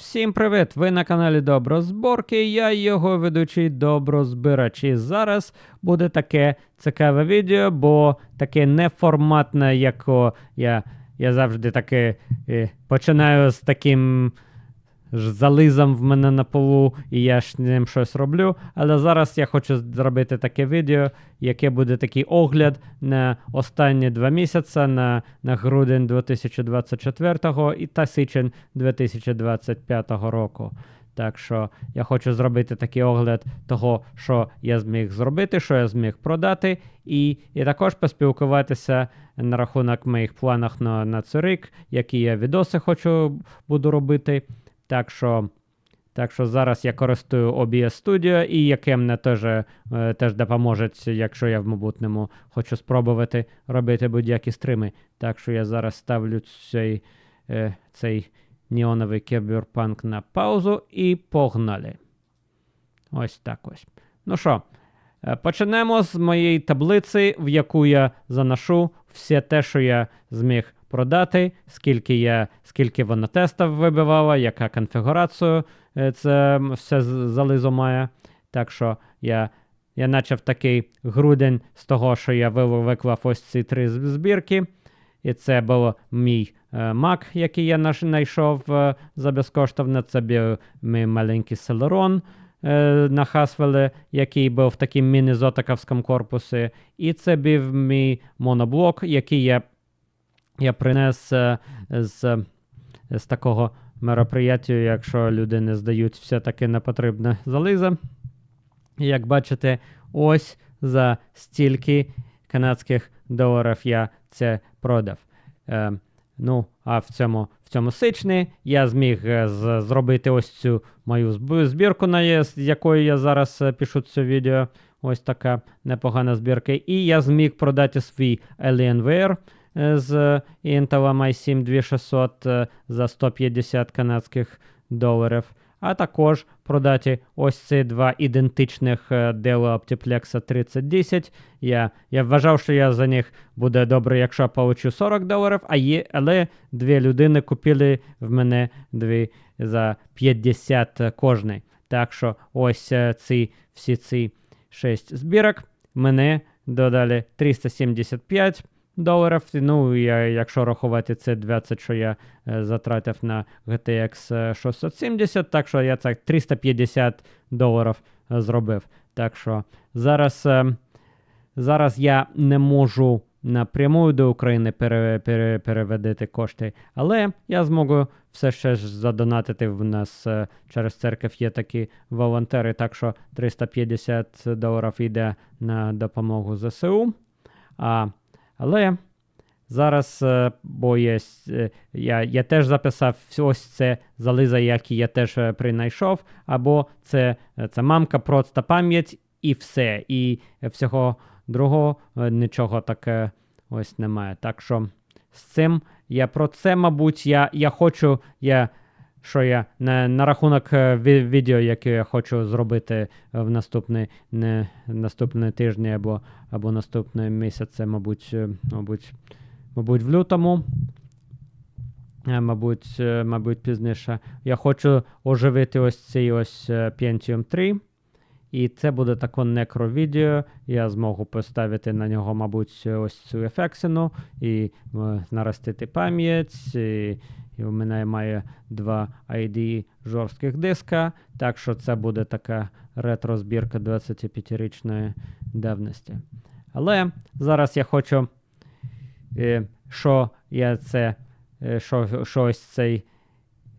Всім привіт! Ви на каналі Доброзборки. Я його ведучий Доброзбирач. І зараз буде таке цікаве відео, бо таке неформатне, як я, я завжди таке е, починаю з таким зализом в мене на полу, і я ж ним щось роблю. Але зараз я хочу зробити таке відео, яке буде такий огляд на останні два місяці, на, на грудень 2024 і та січень 2025 року. Так що я хочу зробити такий огляд того, що я зміг зробити, що я зміг продати, і, і також поспілкуватися на рахунок моїх планах на, на цей рік, які я відоси хочу буду робити. Так що, так що зараз я користую OBS Studio, і яке мене теж, е, теж допоможе, якщо я в майбутньому хочу спробувати робити будь-які стріми. Так що я зараз ставлю цей, е, цей неоновий кіберпанк на паузу і погнали. Ось так ось. Ну що, е, почнемо з моєї таблиці, в яку я заношу все те, що я зміг продати, скільки я, скільки вона тестів вибивала, яка конфігурацію е, це все зализо має. Так що я, я почав такий грудень з того, що я ви- виклав ось ці три збірки. І це був мій е, Mac, який я знайшов е, за безкоштовно. Це був мій маленький Celeron е, на Haswell, який був в такому міні-зотаковському корпусі. І це був мій моноблок, який я, я принес е, з, з такого мероприяття, якщо люди не здають все-таки непотрібне залізо. І Як бачите, ось за стільки канадських доларів я це продав. Е, ну, а в цьому, в цьому сичні я зміг е, з, зробити ось цю мою збірку, на з якою я зараз е, пишу це відео. Ось така непогана збірка. І я зміг продати свій Alienware з Intel i7 2600 е, за 150 канадських доларів. А також продати ось ці два ідентичних е, Dell Optiplex 3010. Я, я вважав, що я за них буде добре, якщо получу 40 доларів, а є, але дві людини купили в мене дві за 50 кожний. Так що ось е, ці всі ці 6 збірок мене додали 375 доларів. Ну, я, якщо рахувати це 20, що я е, затратив на GTX е, 670, так що я це 350 доларів е, зробив. Так що зараз, е, зараз я не можу напряму до України пере, пере, переведити кошти, але я зможу все ще ж задонатити. В нас е, через церкву є такі волонтери, так що 350 доларів йде на допомогу ЗСУ. А, але зараз, е, бо є, е, я, я теж записав ось це зализа, який я теж е, принайшов, або це, це мамка, просто пам'ять і все. І всього другого нічого таке ось немає. Так що з цим я про це, мабуть, я, я хочу, я, що я на, на рахунок е, ві- відео, яке я хочу зробити в наступний, не, наступний тижні або, або наступний місяць, мабуть, е, мабуть, мабуть, в лютому. Е, Мабуть, е, мабуть, пізніше. Я хочу оживити ось цей ось е, Pentium 3. І це буде таке некровідео. Я зможу поставити на нього, мабуть, ось цю ефексину і е, наростити пам'ять. І, і у мене має два ID жорстких диска. Так що це буде така ретро-збірка 25-річної давності. Але зараз я хочу, е, що я це, е, що, що ось цей,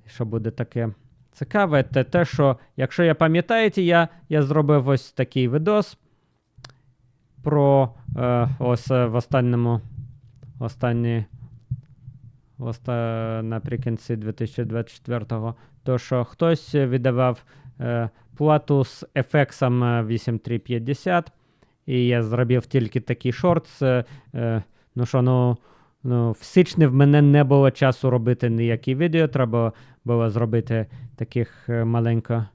що буде таке цікаве, це те, що, якщо я пам'ятаєте, я, я зробив ось такий відос про е, ось в останньому останні в оста, наприкінці 2024-го, то що хтось віддавав е, плату з FX 8350, і я зробив тільки такий шорт. Е, е, ну що, ну, ну, в січні в мене не було часу робити ніякі відео, треба було зробити таких е, маленько,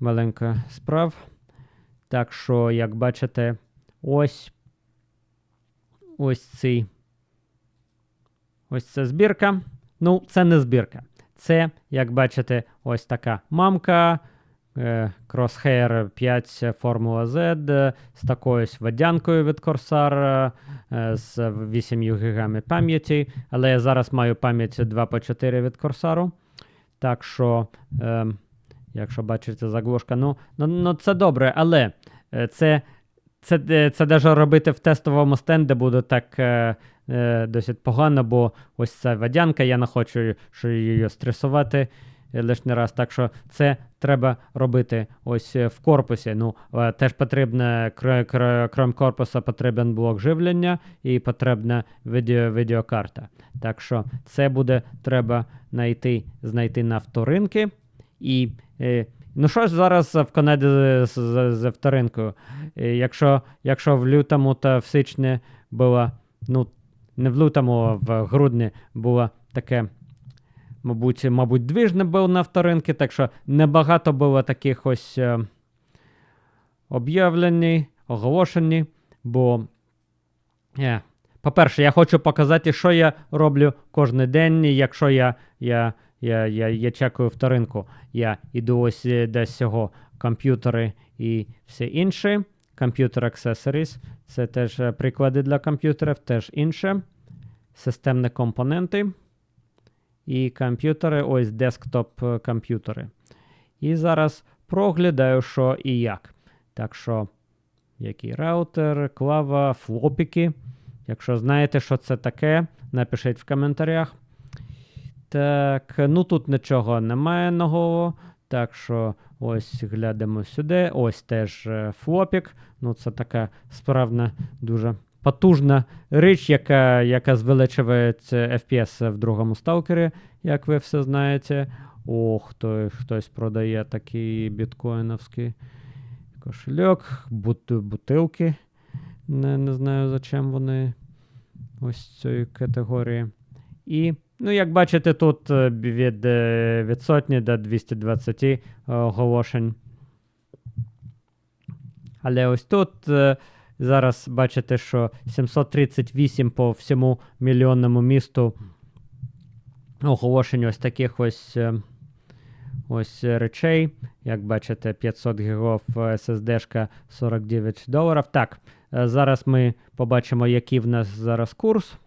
маленько справ. Так що, як бачите, ось ось цей. Ось ця збірка. Ну, це не збірка. Це, як бачите, ось така мамка. е, Crosshair 5 Formula Z е, з такою водянкою від Corsair е, з 8 ГБ пам'яті. Але я зараз маю пам'ять 2 по 4 від Corsair. Так що, е, якщо бачите заглушка, ну, ну, ну це добре, але е, це, це, це, це даже робити в тестовому стенді буде так е, е, досить погано, бо ось ця водянка, я не хочу що її стресувати е, лишній раз. Так що це треба робити ось е, в корпусі. Ну, е, теж потрібно, кр- кр- крім корпуса, потрібен блок живлення і потрібна відео, відеокарта. Так що це буде треба знайти, знайти на вторинки. І е, ну що ж зараз в Канаді з, з, з вторинкою? Якщо, якщо в лютому та в січні було, ну не в лютому, а в грудні було таке, мабуть, мабуть, двіжне було на вторинки, так що небагато було таких ось е, об'явлень, оголошень, бо. Е, по-перше, я хочу показати, що я роблю кожен день, якщо я, я, я, я, я чекаю вторинку. Я іду ось е, до цього комп'ютери і все інше. Computer Accessories – це теж е, приклади для комп'ютерів, теж інше. Системні компоненти. І комп'ютери, ось десктоп е, комп'ютери. І зараз проглядаю, що і як. Так що, який раутер, клава, флопіки. Якщо знаєте, що це таке, напишіть в коментарях. Так, ну тут нічого немає нового. Так що ось глянемо сюди. Ось теж е, флопік. Ну, це така справна, дуже потужна річ, яка, яка звеличує FPS в другому сталкері, як ви все знаєте. О, хто, хтось продає такий біткоїновський кошельок, бут, бутилки. Не, не знаю, зачем вони ось цієї категорії. І, ну, як бачите, тут е, від, е, від сотні до 220 е, оголошень. Але ось тут зараз бачите, що 738 по всьому мільйонному місту оголошень ось таких ось. Ось речей. Як бачите, 500 гігов SSD 49 доларів. Так, зараз ми побачимо, який в нас зараз курс.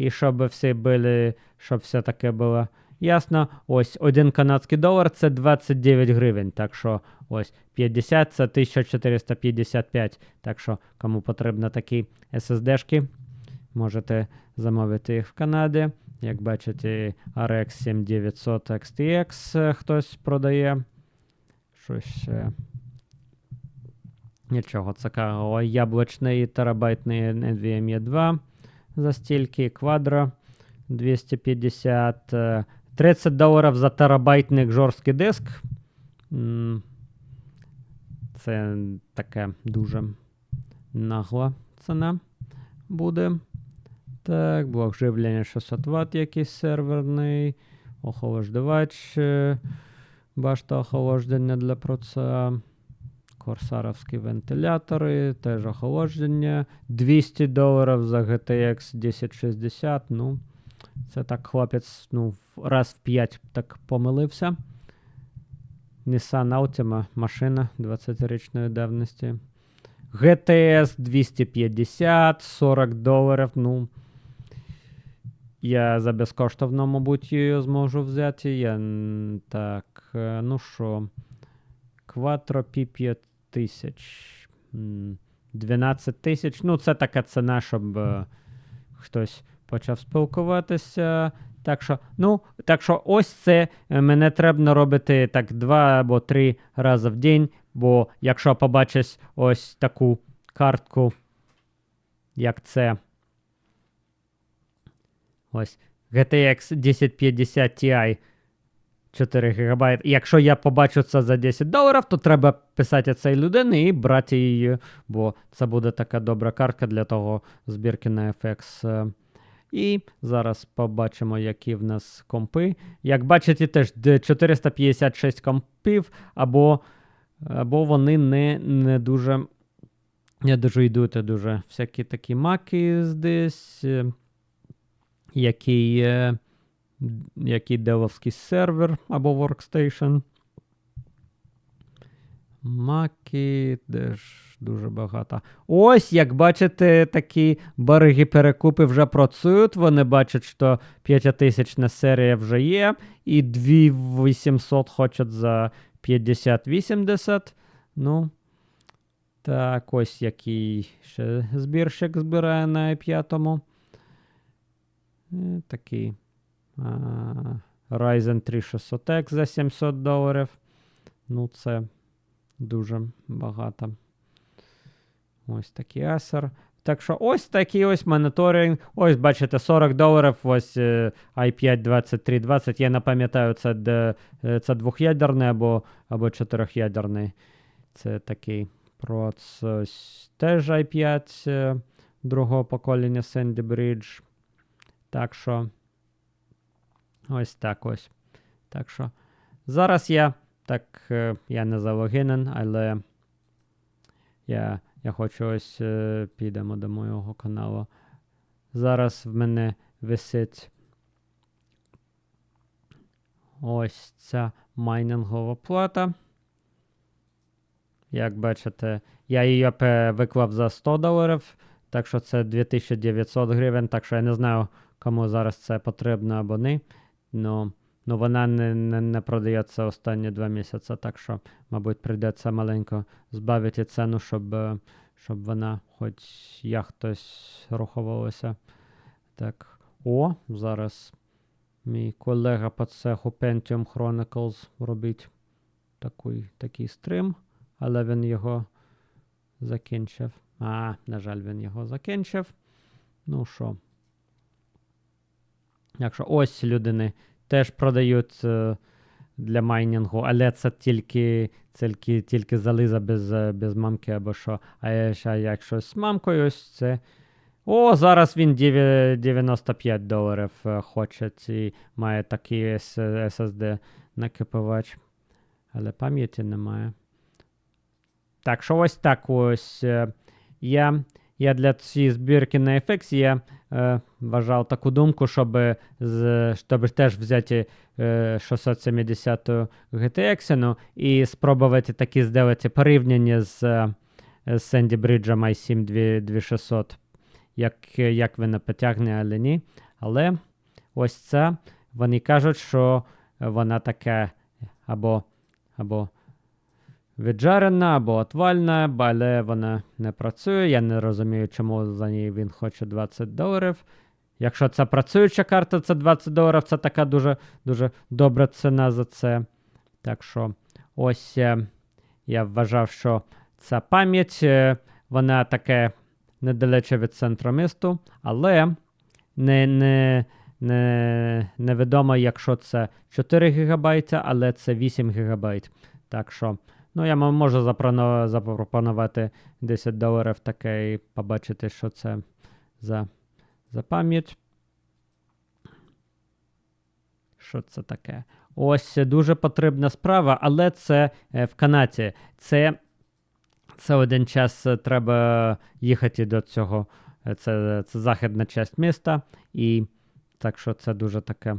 І щоб всі були, щоб все таке було ясно. Ось один канадський долар це 29 гривень. Так що ось 50 це 1455. Так що, кому потрібно такі SSD-шки, можете замовити їх в Канаді. Як бачите, RX 7900 XTX хтось продає. Щось. Нічого цікавого. Яблучний терабайтний NVMe 2 за стільки. Quadro 250. е, 30 доларів за терабайтний жорсткий диск. Це таке дуже нагла ціна буде. Так, блок живлення 600 Вт якийсь серверний, охолоджувач, е, башта охолодження для проца, корсаровські вентилятори, теж охолодження, 200 доларів за GTX 1060. Ну, це так хлопець ну, раз в 5 так помилився. Nissan Altima, машина 20-річної давності. GTS 250, 40 доларів. Ну, я за безкоштовно, мабуть, її зможу взяти. Я, так, е, ну що, Quattro P5000. М, 12 тисяч. Ну, це така ціна, щоб е, хтось почав спілкуватися. Так що, ну, так що ось це е, мене треба робити так два або три рази в день, бо якщо побачиш ось таку картку, як це. Ось GTX 1050 Ti 4 ГБ. Якщо я побачу це за 10 доларів, то треба писати цій людині і брати її, бо це буде така добра картка для того збірки на FX. І зараз побачимо, які в нас компи. Як бачите, теж 456 компів, або, або вони не, не дуже. Не дуже йдуть, дуже всякі такі маки десь. е, який, девовський сервер або workstation. Маки, де ж дуже багато. Ось, як бачите, такі береги перекупи вже працюють. Вони бачать, що 5000 серія вже є, і 2800 хочуть за 50-80. Ну, так, ось який ще збірщик збирає на i5. Е, Такий Ryzen 3 600X за 700 доларів. Ну, це дуже багато. Ось такий Acer. Так що ось такий ось моніторинг. Ось, бачите, 40 доларів. Ось е, i5 2320. Я не пам'ятаю, це, де, е, це двох'ядерний або, або чотирьох'ядерний. Це такий проц. Теж i5 е, другого покоління Sandy Bridge. Так що. Ось так ось. Так що. Зараз я. Так, е, я не залогинен, але я, я хочу ось е, підемо до моєго каналу. Зараз в мене висить ось ця майнінгова плата. Як бачите, я її виклав за 100 доларів, так що це 2900 гривень, так що я не знаю, кому зараз це потрібно або ні. Ну, ну вона не, не, не продається останні два місяці, так що, мабуть, прийдеться маленько збавити ціну, щоб, е, щоб вона хоч як хтось рахувалася. Так. О, зараз мій колега по цеху Pentium Chronicles робить такий, такий стрім, але він його закінчив. А, на жаль, він його закінчив. Ну що. Якщо ось людини теж продають е, для майнінгу, але це тільки, тільки, тільки зализа без, е, без мамки або що. А якщо з мамкою, ось це. О, зараз він 95 доларів е, хоче і має такий SSD накипувач. Але пам'яті немає. Так, що ось так ось. Я, я для цієї збірки на FX я е, вважав таку думку, щоб, з, щоб теж взяти е, 670 GTX і спробувати такі зробити порівняння з, е, з Sandy Bridge i7 2600, Як, як він потягне, але ні. Але ось це вони кажуть, що вона така або, або віджарена, або отвальна, але вона не працює. Я не розумію, чому за неї він хоче 20 доларів. Якщо це працююча карта, це 20 доларів, це така дуже, дуже добра ціна за це. Так що ось е, я вважав, що ця пам'ять, е, вона таке недалече від центру місту, але не, не, не, невідомо, якщо це 4 ГБ, але це 8 ГБ. Так що, ну, я можу запропонувати 10 доларів таке і побачити, що це за, за пам'ять. Що це таке? Ось дуже потрібна справа, але це е, в Канаді. Це, це один час е, треба їхати до цього. Е, Це, це західна частина міста. І так що це дуже таке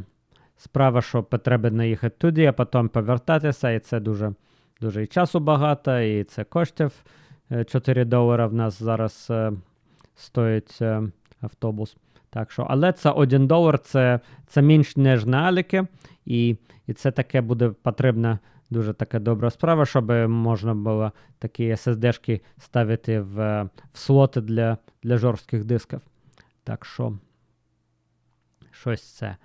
справа, що потрібно їхати туди, а потім повертатися. І це дуже, дуже і часу багато, і це коштів. Е, 4 долари в нас зараз е, стоїть е, автобус. Так що, але це 1 долар, це, це менш ніж на Аліки, і, і це таке буде потрібна дуже така добра справа, щоб можна було такі SSD-шки ставити в, е, в слоти для, для жорстких дисків. Так що, щось це.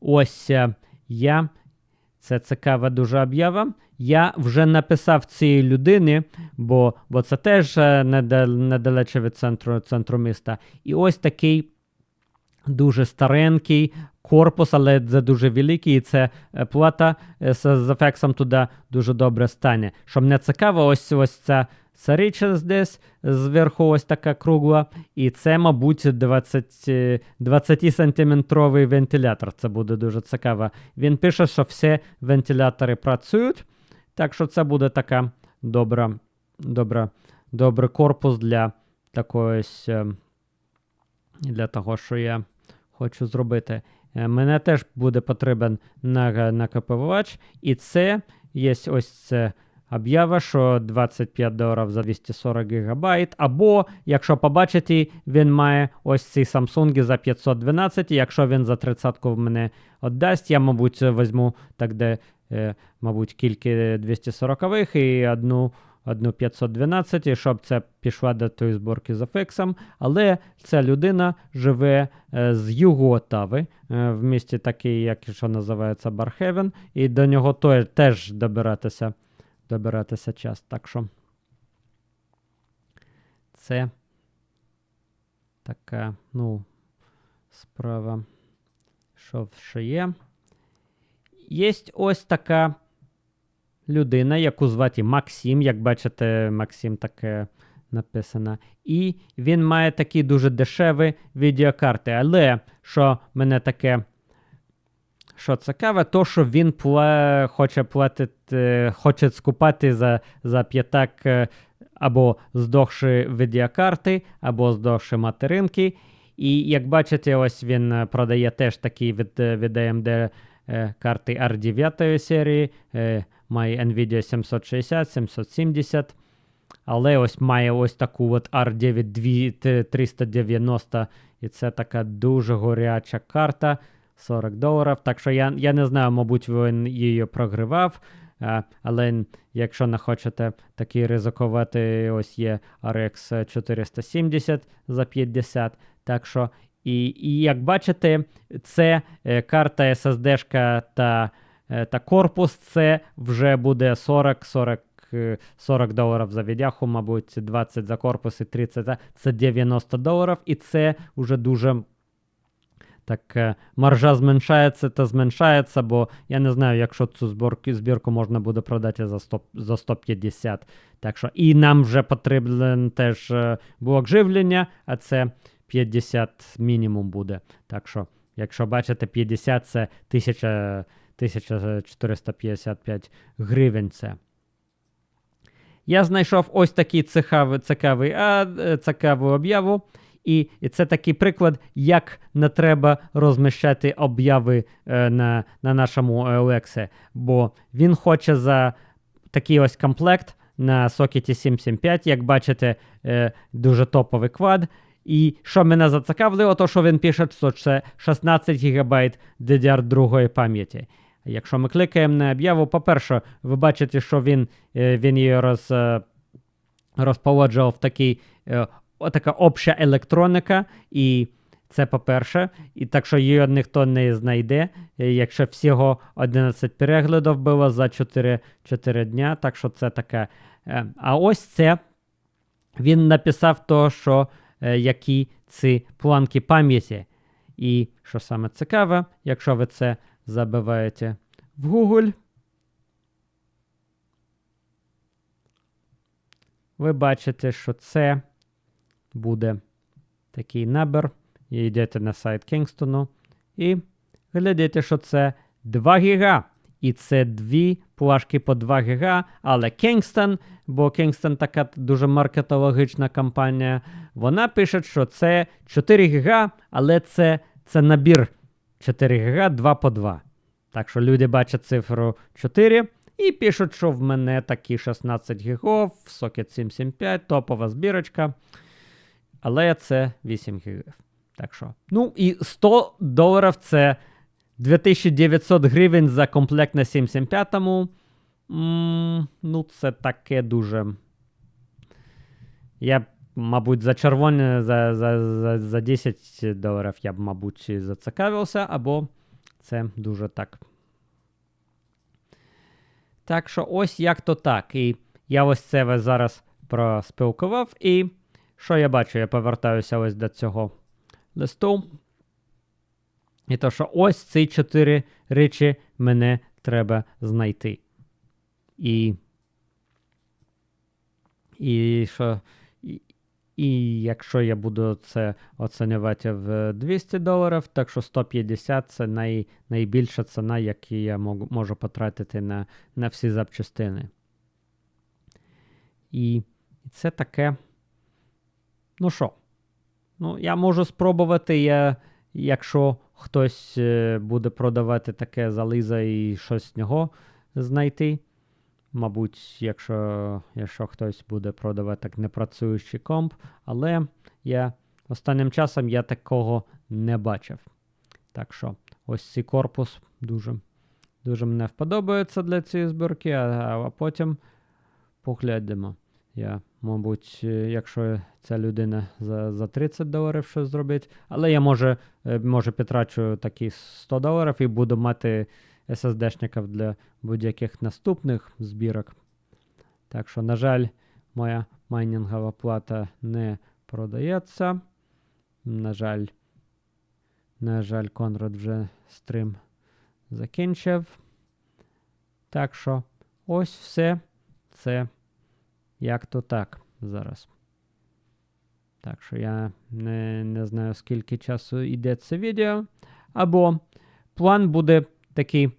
Ось е, я. Це цікава дуже об'ява. Я вже написав цій людині, бо, бо це теж е, неда- недалече від центру, центру міста. І ось такий дуже старенький корпус, але це дуже великий, і це е, плата е, з, з ефексом туди дуже добре стане. Що мене цікаво, ось ось ця царича десь зверху ось така кругла, і це, мабуть, 20, е, 20-сантиметровий вентилятор. Це буде дуже цікаво. Він пише, що всі вентилятори працюють, так що це буде така добра, добра, добрий корпус для такої е, для того, що я хочу зробити. Е, Мене теж буде потрібен на- накопивач, і це є ось це об'ява, що 25 доларів за 240 гігабайт. Або, якщо побачите, він має ось ці Samsung за 512. і Якщо він за 30 в мене віддасть, я, мабуть, візьму так, де, мабуть, кілька 240 і одну. Одну 512, і щоб це пішла до тої зборки за фексом. Але ця людина живе е, з югу Отави, е, в місті такий, як що називається Бархевен, і до нього теж добиратися, добиратися час. Так що це така, ну, справа, що ще є. Є ось така людина, яку звати Максим. Як бачите, Максим таке написано. І він має такі дуже дешеві відеокарти. Але що мене таке. Що цікаве, то що він пла... хоче платити, хоче скупати за, за п'ятак е, або здохші відеокарти, або здохші материнки. І як бачите, ось він е, продає теж такі від, е, від AMD е, карти R9 серії. Е, має Nvidia 760, 770. Але ось має ось таку от R9 390, і це така дуже горяча карта. 40 доларів. Так що я, я не знаю, мабуть, він її прогривав. Але якщо не хочете такий ризикувати, ось є RX 470 за 50. Так що, і, і як бачите, це е, карта SSD та, е, та корпус, це вже буде 40 40 е, 40 доларів за відяху, мабуть, 20 за корпус і 30 за це 90 доларів, і це вже дуже так маржа зменшається та зменшається, бо я не знаю, якщо цю зборку, збірку можна буде продати за 100, за 150. Так що, і нам вже потрібен теж блок живлення, а це 50 мінімум буде. Так що, якщо бачите, 50 це 1000, 1455 гривень. Це. Я знайшов ось такий цікавий, цікавий, а, цікаву об'яву. І, і це такий приклад, як не треба розміщати об'яви е, на, на нашому OLX. Бо він хоче за такий ось комплект на сокеті 775, як бачите, е, дуже топовий квад. І що мене зацікавило, то що він пише, що це 16 ГБ DDR2 пам'яті. Якщо ми кликаємо на об'яву, по-перше, ви бачите, що він, е, він її роз, е, розполоджував в такий е, така обща електроніка, і це по-перше, і так що її ніхто не знайде, якщо всього 11 переглядів було за 4, 4 дня, так що це таке. А ось це він написав то, що які ці планки пам'яті. І що саме цікаве, якщо ви це забиваєте в Google, ви бачите, що це буде такий набір. І йдете на сайт Кінгстону і глядите, що це 2 гіга. І це дві плашки по 2 гіга, але Kingston, бо Kingston така дуже маркетологічна компанія, вона пише, що це 4 гіга, але це, це набір 4 гіга 2 по 2. Так що люди бачать цифру 4 і пишуть, що в мене такі 16 гігов, сокет 775, топова збірочка. Але це 8 гігів. Так що. Ну і 100 доларів це 2900 гривень за комплект на 775-му. Ну, це таке дуже. Я б, мабуть, за червоне за, за, за, за 10 доларів я б, мабуть, зацікавився, або це дуже так. Так що ось як то так. І я ось це зараз проспілкував. І що я бачу? Я повертаюся ось до цього листу. І то, що ось ці чотири речі мене треба знайти. І. І що. І, якщо я буду це оцінювати в 200 доларів, так що 150 це най, найбільша ціна, яку я можу потратити на, на всі запчастини. І це таке. Ну що? Ну, я можу спробувати. Я якщо хтось е, буде продавати таке залізо і щось з нього знайти. Мабуть, якщо, якщо хтось буде продавати так непрацюючий комп, але я останнім часом я такого не бачив. Так що ось цей корпус дуже, дуже мені вподобається для цієї збірки, а, а потім поглянемо. Я, мабуть, е, якщо ця людина за, за 30 доларів щось зробить, але я може, е, може потрачу такі 100 доларів і буду мати SSD-шників для будь-яких наступних збірок. Так що, на жаль, моя майнінгова плата не продається. На жаль, на жаль, Конрад вже стрім закінчив. Так що, ось все. Це як то так зараз. Так що я не, не знаю, скільки часу йде це відео. Або план буде такий,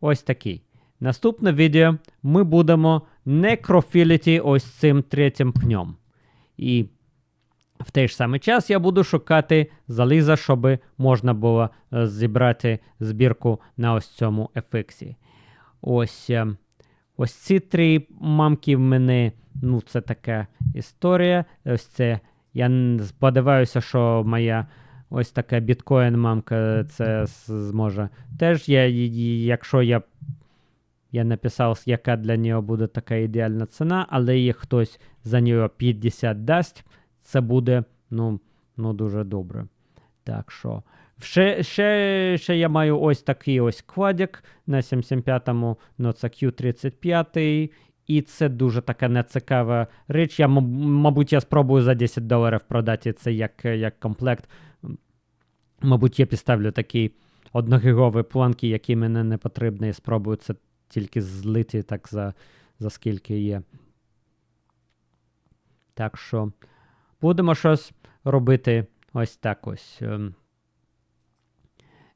ось такий. Наступне відео ми будемо некрофіліті ось цим третім пнем. І в той ж самий час я буду шукати заліза, щоб можна було е, зібрати збірку на ось цьому ефексі. Ось, е, ось ці три мамки в мене, ну, це така історія. Ось це. Я сподіваюся, що моя ось така біткоін-мамка це зможе. Теж я, якщо я, я написав, яка для нього буде така ідеальна ціна, але їх хтось за нього 50 дасть, це буде ну, ну дуже добре. Так що. Ще, ще, ще я маю ось такий ось квадік на 775-му, ну це Q35. І це дуже така нецікава річ. Я, мабуть, я спробую за 10 доларів продати це як, як комплект. Мабуть, я підставлю такі одногігові планки, які мені не потрібні, і спробую це тільки злити так за, за скільки є. Так що будемо щось робити ось так ось.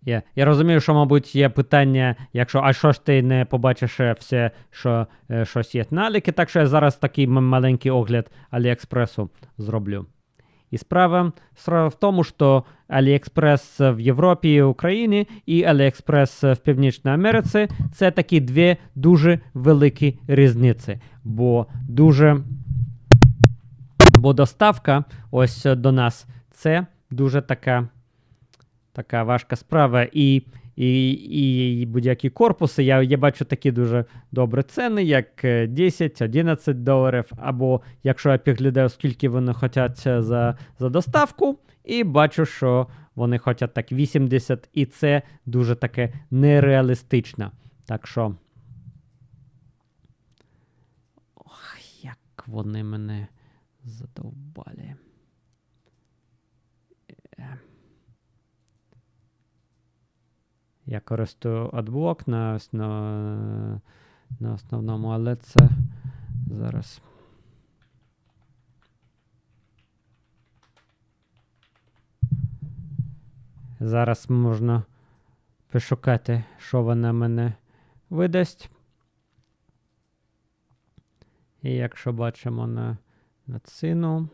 Я, я розумію, що, мабуть, є питання, якщо, а що ж ти не побачиш е, все, що е, щось є наліки, так що я зараз такий маленький огляд Аліекспресу зроблю. І справа, справа в тому, що Аліекспрес в Європі і Україні і Аліекспрес в Північній Америці це такі дві дуже великі різниці. Бо дуже бо доставка ось е, до нас це дуже така, така важка справа. І, і, і будь-які корпуси, я, я бачу такі дуже добрі ціни, як е, 10-11 доларів, або якщо я підглядаю, скільки вони хочуть е, за, за доставку, і бачу, що вони хочуть так 80, і це дуже таке нереалістично. Так що. Ох, як вони мене задовбали. Е. Я користую адблок на, ос- на, основному, але це зараз. Зараз можна пошукати, що вона мене видасть. І якщо бачимо на, на цину,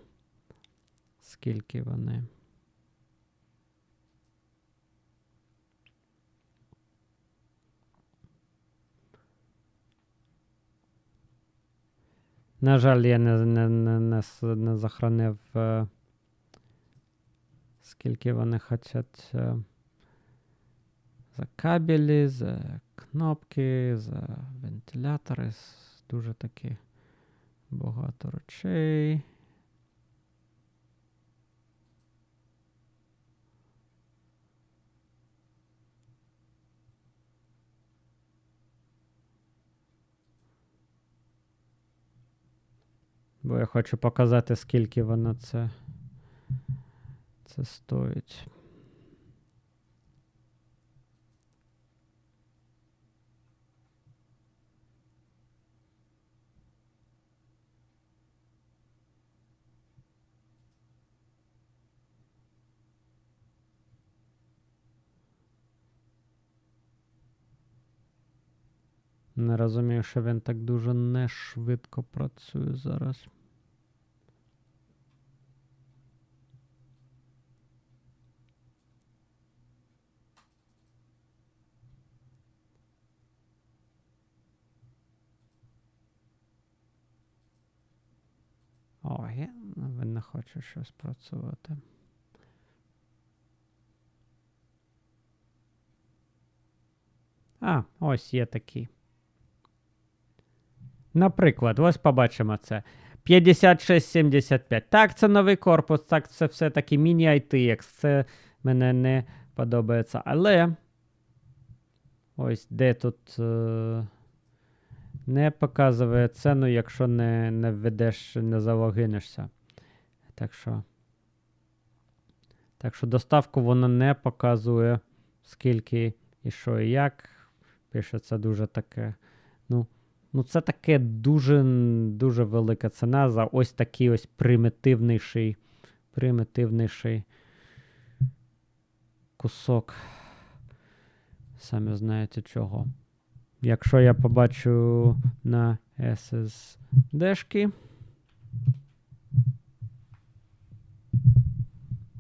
скільки вони. На жаль, я не, не, не, не, не захоронив, е, скільки вони хочуть е, за кабелі, за кнопки, за вентилятори. Дуже такі багато речей. Бо я хочу показати, скільки воно це, це стоїть. Не розумію, що він так дуже не швидко працює зараз. О, я не хоче щось працювати. А, ось є такий. Наприклад, ось побачимо це. 5675. Так, це новий корпус, так, це все-таки міні-ITX. Це мене не подобається. Але. Ось де тут. Е- не показує ціну, якщо не, не введеш, не залогинишся. Так що. Так що доставку воно не показує, скільки і що і як. Пишеться дуже таке. Ну, ну це таке дуже, дуже велика ціна за ось такий ось примітивніший, примітивніший кусок. Самі знаєте чого. Якщо я побачу на SSD-шки.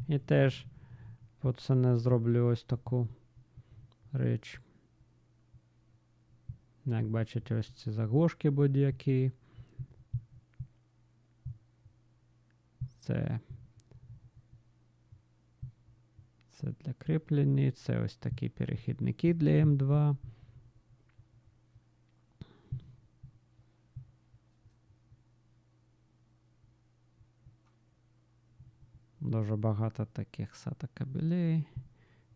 І теж пацани зроблю ось таку річ. Як бачите, ось ці заглушки будь-які. Це. Це для кріплення, це ось такі перехідники для М2. Дуже багато таких SATA кабелей,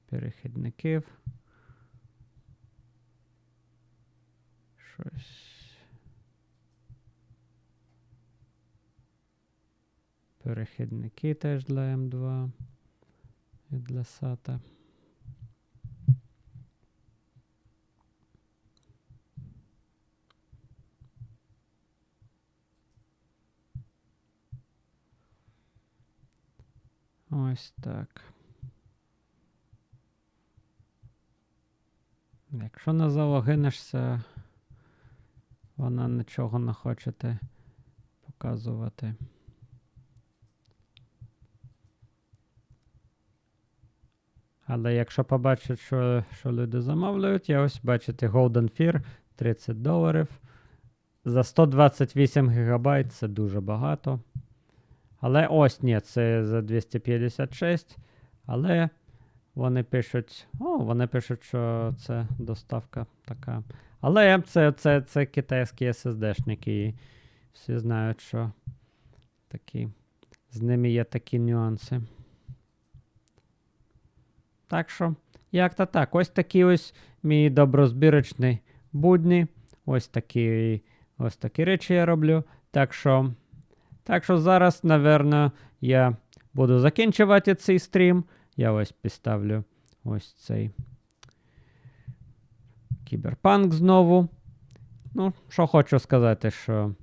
перехідників. Щось. Перехідники теж для М2 і для SATA. Ось так. Якщо не залогинишся, вона нічого не хочете показувати. Але якщо побачать, що, що люди замовляють, я ось бачите Golden Fear 30 доларів. За 128 гігабайт це дуже багато. Але ось ні, це за 256. Але вони пишуть. О, вони пишуть, що це доставка така. Але це це, це китайські SSD-шники. І всі знають, що такі, з ними є такі нюанси. Так що, як то так, ось такий ось мій доброзбірочний будні. Ось такі, ось такі речі я роблю. Так що. Так що зараз, напевно, я буду закінчувати цей стрім. Я ось підставлю ось цей кіберпанк знову. Ну, що хочу сказати, що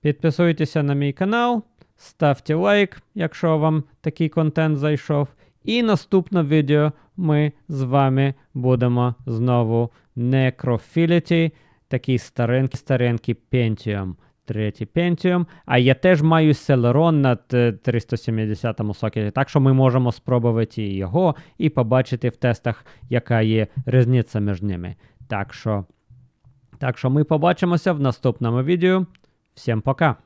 підписуйтеся на мій канал, ставте лайк, якщо вам такий контент зайшов. І наступне відео ми з вами будемо знову некрофіліті, такий старенький старенький Pentium. Третій Pentium. А я теж маю Celeron на 370 сокеті, так що ми можемо спробувати і його і побачити в тестах, яка є різниця між ними. Так що, так що ми побачимося в наступному відео. Всім пока!